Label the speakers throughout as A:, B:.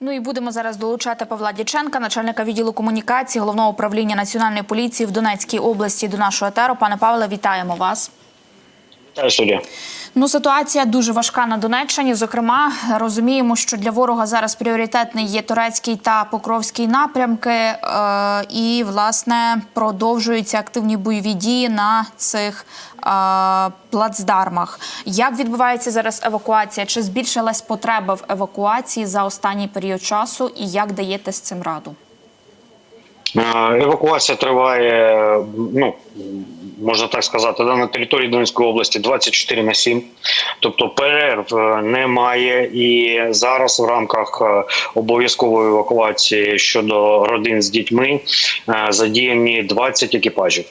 A: Ну і будемо зараз долучати Павла Дяченка, начальника відділу комунікації головного управління національної поліції в Донецькій області до нашого етеру. Пане Павле, вітаємо вас.
B: Вітаю.
A: Ну, ситуація дуже важка на Донеччині. Зокрема, розуміємо, що для ворога зараз пріоритетний є турецький та покровський напрямки, е- і власне продовжуються активні бойові дії на цих е- плацдармах. Як відбувається зараз евакуація? Чи збільшилась потреба в евакуації за останній період часу, і як даєте з цим раду?
B: Е, Евакуація триває, ну можна так сказати, да, на території Донецької області 24 на 7. Тобто перерв е, немає. І зараз в рамках е, обов'язкової евакуації щодо родин з дітьми е, задіяні 20 екіпажів.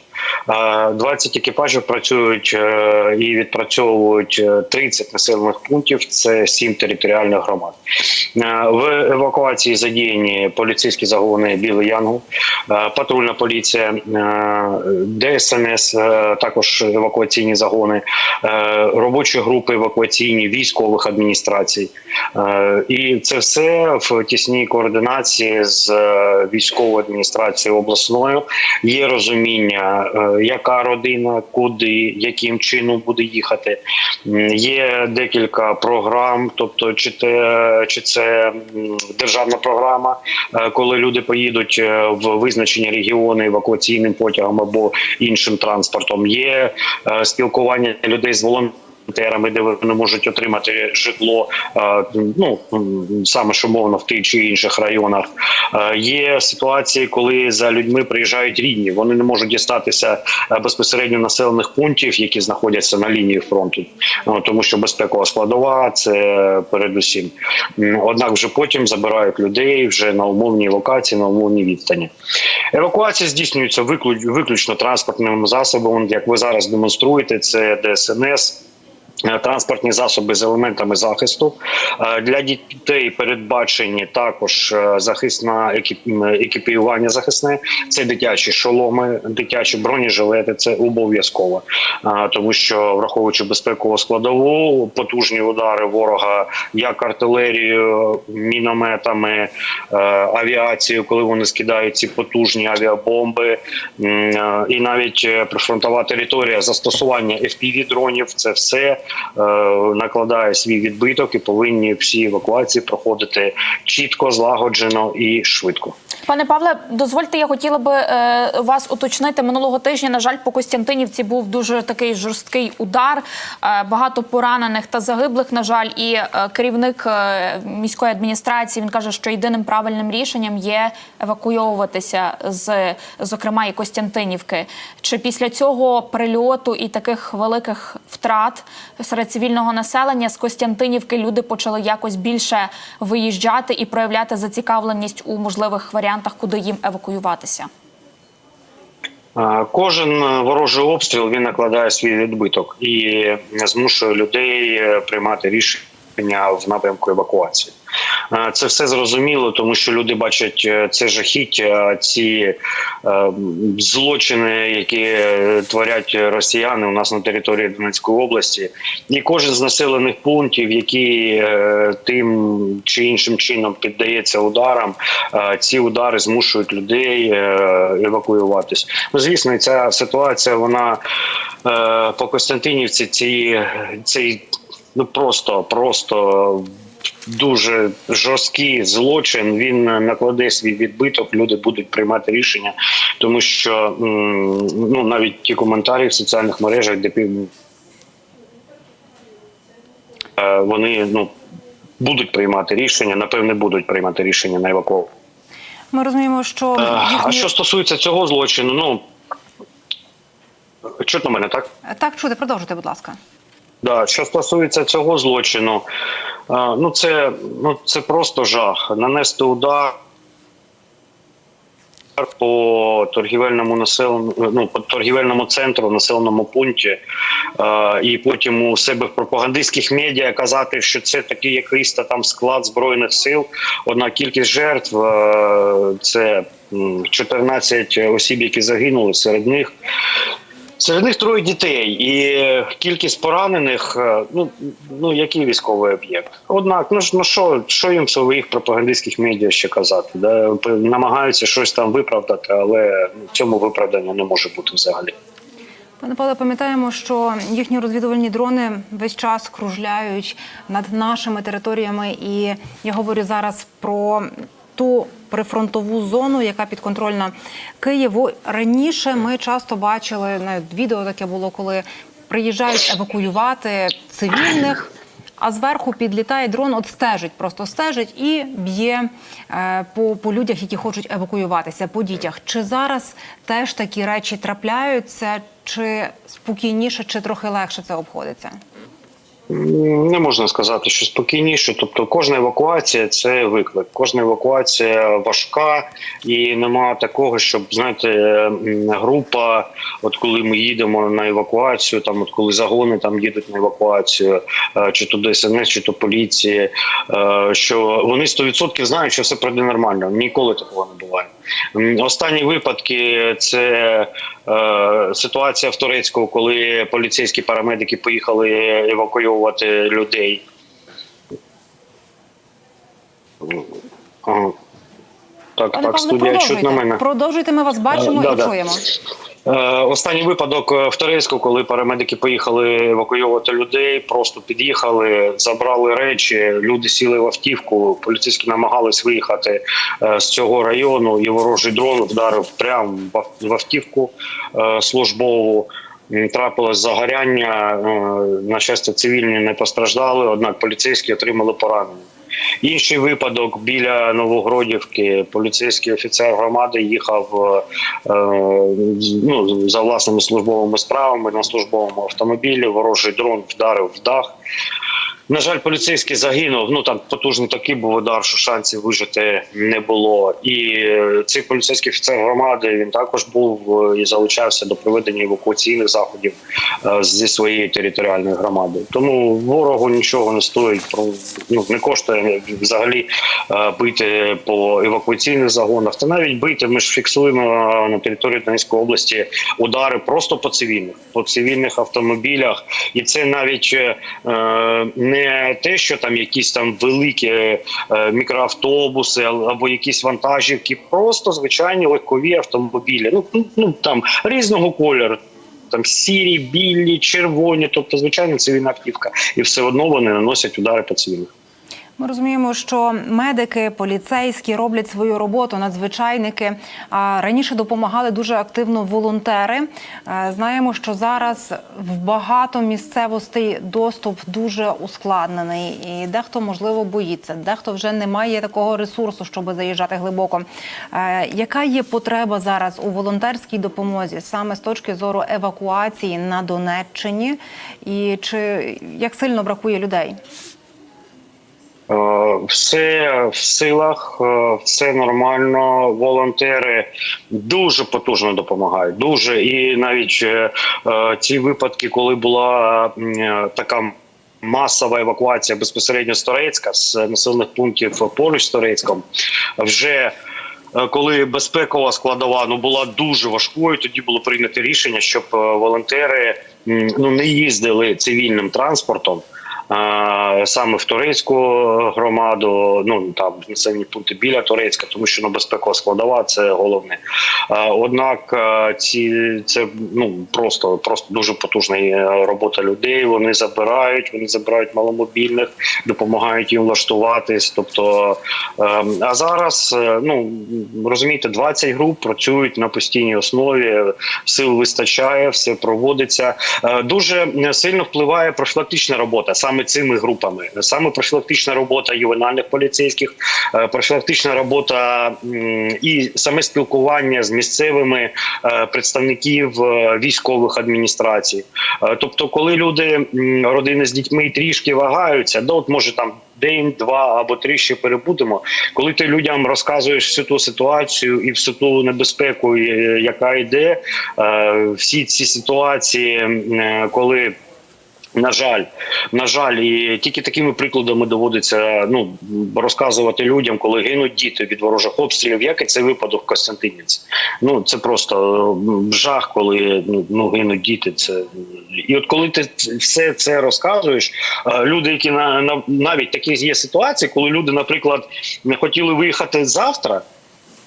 B: Е, 20 екіпажів працюють і відпрацьовують е, 30 населених пунктів. Це 7 територіальних громад. Е, В евакуації задіяні поліцейські загони Білий Янгол, е, патрульна поліція, е, ДСНС, також евакуаційні загони, робочі групи евакуаційні військових адміністрацій. І це все в тісній координації з військовою адміністрацією обласною. Є розуміння, яка родина, куди, яким чином буде їхати. Є декілька програм, тобто, чи чи це державна програма, е, коли люди поїдуть е, в визначені регіони евакуаційним потягом або іншим транспортом. Є е, спілкування людей з волонтерами, де вони можуть отримати житло, е, ну саме ж умовно в тих чи інших районах. Е, Є ситуації, коли за людьми приїжджають рідні. Вони не можуть дістатися е, безпосередньо населених пунктів, які знаходяться на лінії фронту, тому що безпекова складова це передусім. Однак вже потім забирають людей вже на умовній локації, на умовній відстані. Евакуація здійснюється виключно транспортним засобом. Як ви зараз демонструєте, це ДСНС. Е, Транспортні засоби з елементами захисту Е, для дітей передбачені також е, захисна екіп- екіпіювання захисне. Це дитячі шоломи, дитячі бронежилети. Це обов'язково, тому що враховуючи безпекову складову, потужні удари ворога, як артилерією, мінометами, авіацією, коли вони скидають ці потужні авіабомби, і навіть прифронтова територія застосування fpv дронів це все накладає свій відбиток і повинні всі евакуації проходити чітко, злагоджено і швидко.
A: Пане Павле, дозвольте, я хотіла би е, вас уточнити минулого тижня. На жаль, по Костянтинівці був дуже такий жорсткий удар. Е, багато поранених та загиблих. На жаль, і е, керівник е, міської адміністрації він каже, що єдиним правильним рішенням є евакуйовуватися з, зокрема, і Костянтинівки. Чи після цього прильоту і таких великих втрат серед цивільного населення з Костянтинівки люди почали якось більше виїжджати і проявляти зацікавленість у можливих варіантах, куди їм евакуюватися?
B: Кожен ворожий обстріл він накладає свій відбиток і змушує людей е, приймати рішення в напрямку евакуації. Е, Це все зрозуміло, тому що люди бачать е, це жахіття, ці е, злочини, які творять росіяни у нас на території Донецької області, і кожен з населених пунктів, е, тим чи іншим чином піддається ударам, ці удари змушують людей евакуюватись. Ну, звісно, ця ситуація вона по Костянтинівці, ці цей ну просто просто. Дуже жорсткий злочин. Він накладе свій відбиток. Люди будуть приймати рішення, тому що ну навіть ті коментарі в соціальних мережах, де пів- е, вони ну будуть приймати рішення. Напевне, будуть приймати рішення на евакуацію.
C: Ми розуміємо, що
B: Е, А що стосується цього злочину, ну чутно мене так.
C: так чути, продовжуйте, будь ласка.
B: Да, що стосується цього злочину, ну це ну це просто жах. Нанести удар по торгівельному населеному, ну по торгівельному центру населеному пункті, е, і потім у себе в пропагандистських медіа казати, що це такий якийсь та там склад збройних сил. Однак кількість жертв е, це 14 осіб, які загинули серед них. Серед них троє дітей, і кількість поранених. е, Ну ну який військовий об'єкт? Однак, ну ну що, що їм своїх пропагандистських медіа ще казати? Да? Намагаються щось там виправдати, але ну, цьому виправдання не може бути взагалі.
C: Пане Павле, пам'ятаємо, що їхні розвідувальні дрони весь час кружляють над нашими територіями, і я говорю зараз про ту прифронтову зону, яка підконтрольна Києву. Раніше ми часто бачили навіть відео таке було, коли приїжджають евакуювати цивільних. А зверху підлітає дрон, от стежить, просто стежить і б'є е, по, по людях, які хочуть евакуюватися, по дітях. Чи зараз теж такі речі трапляються, чи спокійніше, чи трохи легше це обходиться?
B: Не можна сказати, що спокійніше. Тобто, кожна евакуація це виклик. Кожна евакуація важка, і немає такого, щоб знаєте, група. От коли ми їдемо на евакуацію, там от коли загони там їдуть на евакуацію, е, чи то ДСНС, чи то поліції, е, що вони 100% знають, що все пройде нормально. Ніколи такого не буває. Останні випадки це е, ситуація в Турецьку, коли поліцейські парамедики поїхали евакуювати людей. Ага. Так,
C: Пане
B: так,
C: Павле,
B: студія
C: продовжуйте.
B: мене.
C: Продовжуйте, ми вас бачимо
B: да,
C: і
B: да.
C: чуємо.
B: Е, Останній випадок е, в Турецьку, коли парамедики поїхали евакуювати людей, просто під'їхали, забрали речі, люди сіли в автівку, поліцейські намагались виїхати е, з цього району, і ворожий дрон вдарив прямо в автівку службову. Трапилось загоряння. На щастя, цивільні не постраждали, однак поліцейські отримали поранення. Інший випадок біля Новогродівки. Поліцейський офіцер громади їхав е, з- ну, за власними службовими справами на службовому автомобілі. Ворожий дрон вдарив в дах. На жаль, поліцейський загинув. Ну там потужний такий був удар, що шансів вижити не було. І е, цей поліцейський офіцер громади він також був е, і залучався до проведення евакуаційних заходів е, зі своєї територіальної громади. Тому ворогу нічого не стоїть. ну не коштує взагалі бити по евакуаційних загонах. Та навіть бити ми ж фіксуємо на території Донецької області удари просто по цивільних, по цивільних автомобілях, і це навіть е, не те, що там якісь там великі е, мікроавтобуси або якісь вантажівки, просто звичайні легкові автомобілі. Ну, ну, там різного кольору. Там сірі, білі, червоні, тобто звичайно, цивільна автівка, і все одно вони наносять удари по цивільних.
C: Ми розуміємо, що медики, поліцейські роблять свою роботу, надзвичайники. А раніше допомагали дуже активно волонтери. Е, Знаємо, що зараз в багато місцевостей доступ дуже ускладнений, і дехто можливо боїться, дехто вже не має такого ресурсу, щоб заїжджати глибоко. Е, Яка є потреба зараз у волонтерській допомозі саме з точки зору евакуації на Донеччині, і чи як сильно бракує людей?
B: Е, Все в силах, е, все нормально. Волонтери дуже потужно допомагають. Дуже і навіть е, е, випадки, коли була така. Масова евакуація безпосередньо з Торецька з населених пунктів поруч з Торецьком. Вже коли безпекова складова ну була дуже важкою, тоді було прийнято рішення, щоб волонтери ну не їздили цивільним транспортом. Саме в турецьку громаду, ну там населені пункти біля Турецька, тому що ну, безпекова складова це головне. Однак ці це ну просто просто дуже потужна робота людей. Вони забирають, вони забирають маломобільних, допомагають їм влаштуватись. Тобто, е, а зараз е, ну розумієте, 20 груп працюють на постійній основі. Сил вистачає, все проводиться. Е, Дуже сильно впливає профілактична робота саме цими групами, саме профілактична робота ювенальних поліцейських, е, профілактична робота і саме спілкування з місцевими е, представників е, військових адміністрацій. Тобто, коли люди родини з дітьми трішки вагаються, да, от може там. День, два або три ще перебудемо. Коли ти людям розказуєш всю ту ситуацію і всю ту небезпеку, яка йде, всі ці ситуації, коли На жаль, на жаль, і тільки такими прикладами доводиться ну розказувати людям, коли гинуть діти від ворожих обстрілів, як і цей випадок в Костянтинівці. Ну це просто жах, коли ну, ну гинуть діти. Це і от коли ти все це розказуєш, е, люди, які на, на навіть такі є ситуації, коли люди, наприклад, не хотіли виїхати завтра,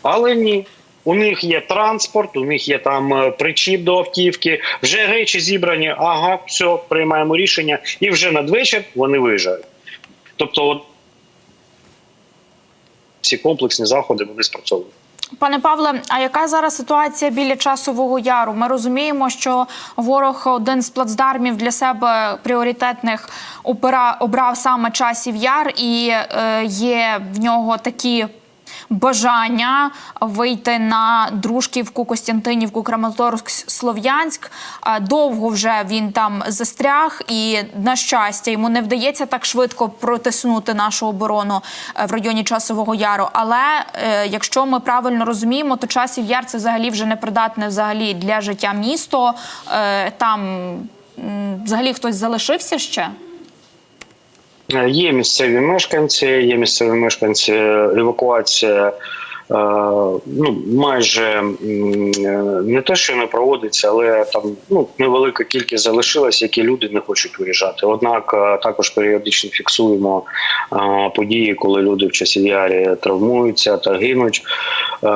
B: але ні. У них є транспорт, у них є там е, причіп до автівки, вже речі зібрані. Ага, все, приймаємо рішення, і вже надвечір вони виїжджають. Тобто, от ці комплексні заходи вони спрацьовують.
A: Пане Павле, а яка зараз ситуація біля часового яру? Ми розуміємо, що ворог один з плацдармів для себе пріоритетних обрав саме часів яр, і е, є в нього такі. Бажання вийти на Дружківку, Костянтинівку, Краматорськ, Слов'янськ. Довго вже він там застряг, і на щастя йому не вдається так швидко протиснути нашу оборону е, в районі Часового Яру. Але е, якщо ми правильно розуміємо, то часів яр це взагалі вже не придатне взагалі для життя місто. Е, Там взагалі хтось залишився ще.
B: Е, Є місцеві мешканці, є місцеві мешканці. Евакуація е, ну майже е, не те, що не проводиться, але там ну невелика кількість залишилась, які люди не хочуть виїжджати. Однак е, також періодично фіксуємо е, події, коли люди в часі ярі травмуються та гинуть. Е,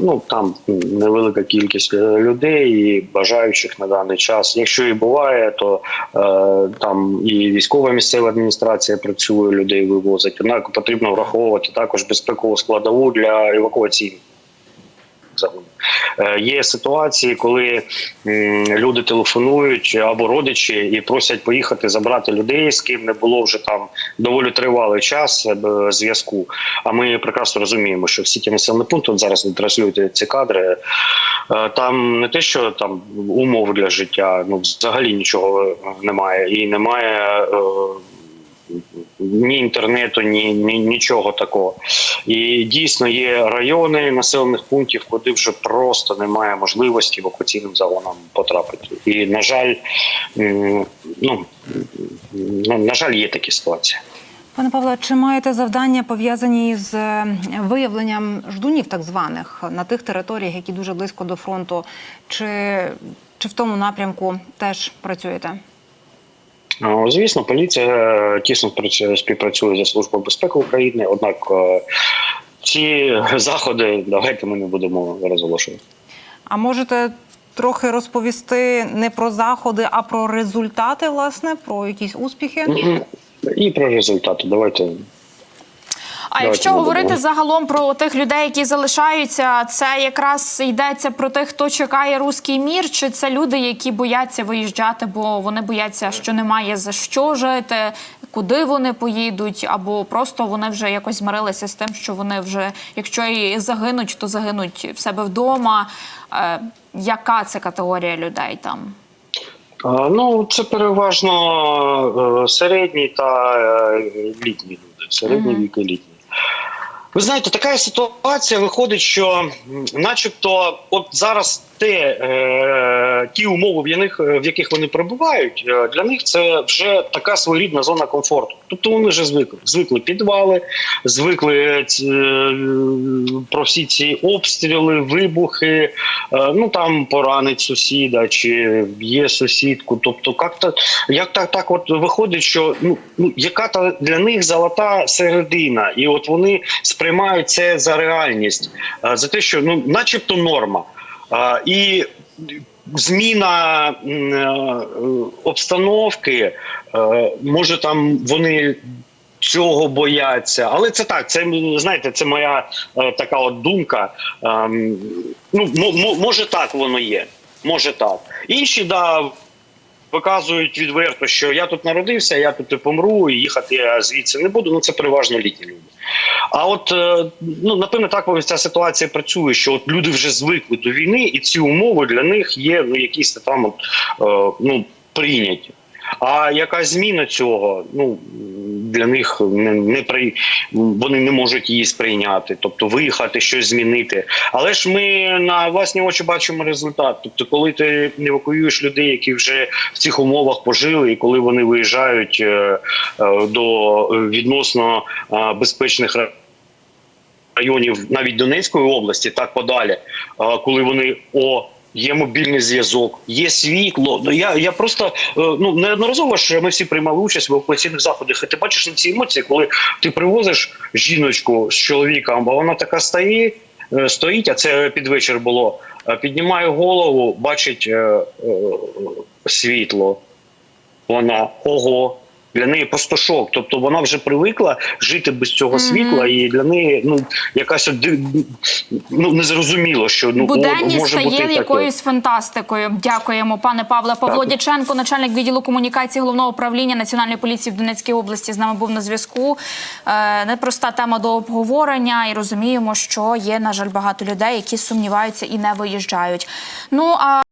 B: Ну там невелика кількість е, людей і бажаючих на даний час. Якщо і буває, то е, там і військова місцева адміністрація працює, людей вивозить. Однак потрібно враховувати також безпекову складову для загонів. Е, Є ситуації, коли люди телефонують або родичі і просять поїхати забрати людей, з ким не було вже там доволі тривалий час е, зв'язку. А ми прекрасно розуміємо, що всі ті населені пункти зараз ви транслюєте ці кадри. е, Там не те, що там умов для життя, ну взагалі нічого немає, і немає. Ні інтернету, ні, ні нічого такого. І дійсно є райони населених пунктів, куди вже просто немає можливості евакуаційним загонам потрапити. І на жаль, ну на, на жаль, є такі ситуації.
C: Пане Павло, чи маєте завдання пов'язані з е, виявленням ждунів, так званих, на тих територіях, які дуже близько до фронту, чи, чи в тому напрямку теж працюєте?
B: Звісно, поліція е, тісно співпрацює зі службою безпеки України. Однак е, ці заходи давайте ми не будемо розголошувати.
C: А можете трохи розповісти не про заходи, а про результати, власне, про якісь успіхи?
B: І про результати. Давайте
A: А якщо говорити загалом про тих людей, які залишаються, це якраз йдеться про тих, хто чекає руський мір, чи це люди, які бояться виїжджати, бо вони бояться, що немає за що жити, куди вони поїдуть, або просто вони вже якось змирилися з тим, що вони вже, якщо і загинуть, то загинуть в себе вдома. Е, яка це категорія людей там?
B: Ну, це переважно е, середні та е, літні люди. Середні
A: Мгм.
B: вік і літні. Ви знаєте, така ситуація виходить, що начебто, от зараз те, е, ті умови, в яких, в яких вони перебувають, е, для них це вже така своєрідна зона комфорту. Тобто вони вже звикли. Звикли підвали, звикли е, е, про всі ці обстріли, вибухи, е, ну там поранить сусіда чи б'є сусідку. Тобто, як то як так, так от виходить, що ну, ну яка та для них золота середина, і от вони сприймають це за реальність, е, за те, що ну, начебто норма. Е, І зміна е, обстановки, е, може там вони. Цього бояться, але це так. Це знаєте, це моя е, така от думка. Ем, ну мо- мо- може так воно є. Може так. Інші да виказують відверто, що я тут народився, я тут і помру, і їхати я звідси не буду. Ну це переважно літні люди. А от е, ну напевно, так ця ситуація працює, що от люди вже звикли до війни, і ці умови для них є ну якісь там от, е, ну прийняті. А яка зміна цього? Ну для них не, не при вони не можуть її сприйняти, тобто виїхати, щось змінити. Але ж ми на власні очі бачимо результат. Тобто, коли ти евакуюєш людей, які вже в цих умовах пожили, і коли вони виїжджають е, до відносно безпечних ра- районів навіть Донецької області, так подалі, коли вони о. Є мобільний зв'язок, є світло. Ну я, я просто е, ну неодноразово ж ми всі приймали участь в евакуаційних заходах. І ти бачиш на ці емоції, коли ти привозиш жіночку з чоловіком, бо вона така стоїть, е, стоїть, а це під вечір було. е, Піднімає голову, бачить е, е, світло. Вона ого. Для неї просто шок. Тобто вона вже привикла жити без цього світла, і для неї ну якась ну незрозуміло, що ну
A: Буденність
B: може бути
A: стає
B: таке.
A: якоюсь фантастикою. Дякуємо, пане Павле. Павло. Дяченко, начальник відділу комунікації головного управління Національної поліції в Донецькій області, з нами був на зв'язку. Е, непроста тема до обговорення, і розуміємо, що є на жаль багато людей, які сумніваються і не виїжджають. Ну а